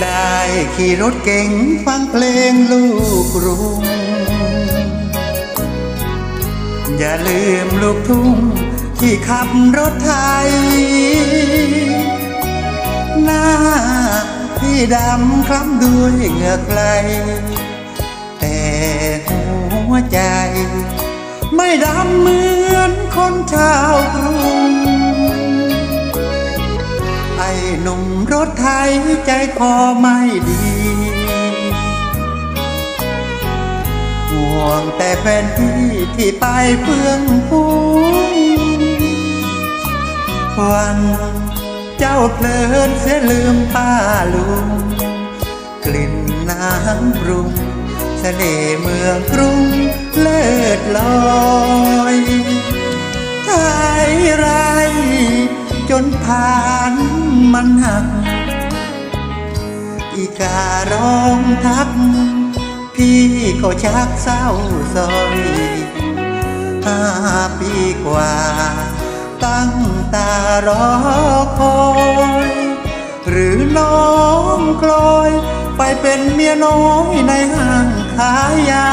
ได้ขี่รถเก๋งฟังเพลงลูกกรุงอย่าลืมลูกทุ่งที่ขับรถไทย หน้าพี่ดำคล้ำด้วยเหงื่อไกลแต่หัวใจ ไม่ดำเหมือนคนชาวกรุง ถไทยใจคอไม่ดีห่วงแต่แฟนพี่ที่ไปเพื่องพูวันเจ้าเพลินเสียลืมป้าลุง กลิ่นน้ำปรุงเสน่ห์เมืองกรุงเลิศลอยไทยไรจนผ่านมันหัก อีการ้องทัก พี่ก็ชักเศร้าซอยห้าปีกว่า ตั้งตารอคอย หรือน้องกลอย ไปเป็นเมียน้อยในห้างขายยา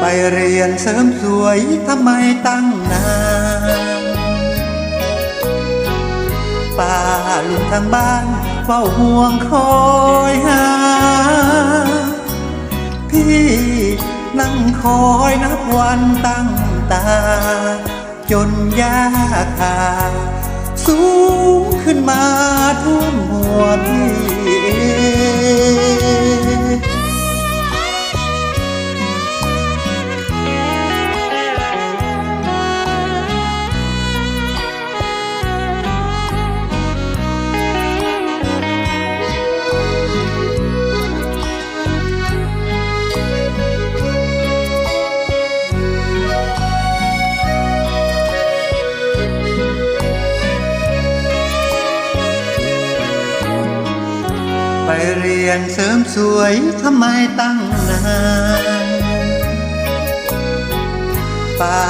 ไปเรียนเสริมสวยทำไมตั้งนาน ป่าลุงทางบ้านเฝ้าห่วงคอยหา พี่นั่งคอยนับวันตั้งตา จนยาคาสูงขึ้นมาท่วมหัวพี่ ไปเรียนเสริมสวยทำไมตั้งนานป้า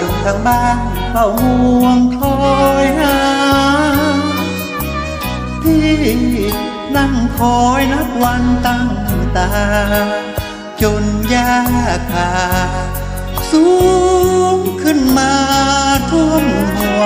ลุงทางบ้านเฝ้าห่วงคอยหาพี่นั่งคอยนับวันตั้งตา จนยาคาสูงขึ้นมาท่วมหัว